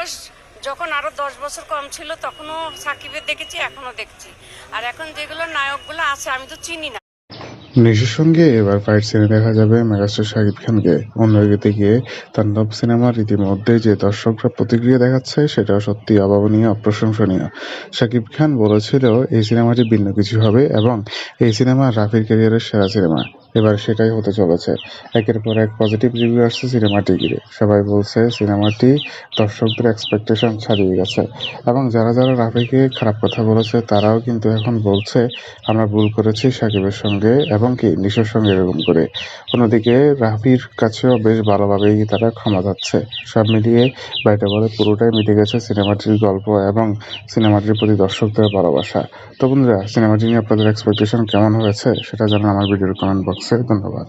বয়স যখন আরও দশ বছর কম ছিল, তখনও সাকিবের দেখেছি এখনও দেখছি। আর এখন যেগুলো নায়কগুলো আছে, আমি তো চিনি না। নিশোর সঙ্গে এবার ফাইট সিনে দেখা যাবে মেগাস্টার শাকিব খানকে। অন্যদিকে গিয়ে তাণ্ডব সিনেমার ইতিমধ্যে যে দর্শকরা প্রতিক্রিয়া দেখাচ্ছে সেটাও সত্যি অভাবনীয়, অপ্রশংসনীয়। শাকিব খান বলেছিল, এই সিনেমাটি ভিন্ন কিছু হবে এবং এই সিনেমা রাফির ক্যারিয়ারের সেরা সিনেমা। এবার সেটাই হতে চলেছে। একের পর এক পজিটিভ রিভিউ আসছে সিনেমাটি ঘিরে সবাই বলছে সিনেমাটি দর্শকদের এক্সপেকটেশন ছাড়িয়ে গেছে। এবং যারা যারা রাফিকে খারাপ কথা বলেছে, তারাও কিন্তু এখন বলছে, আমরা ভুল করেছি সাকিবের সঙ্গে এবং কি, নিশোর সঙ্গে এরকম করে। অন্যদিকে রাফির কাছেও বেশ ভালোভাবেই তারা ক্ষমা যাচ্ছে সব মিলিয়ে বাইরে বলে পুরোটাই মিটে গেছে সিনেমাটির গল্প এবং সিনেমাটির প্রতি দর্শকদের ভালোবাসা। তো বন্ধুরা সিনেমাটি নিয়ে আপনাদের এক্সপেকটেশন কেমন হয়েছে, সেটা জানান আমার ভিডিওর কমেন্ট বক্সে অবশ্যই ধন্যবাদ।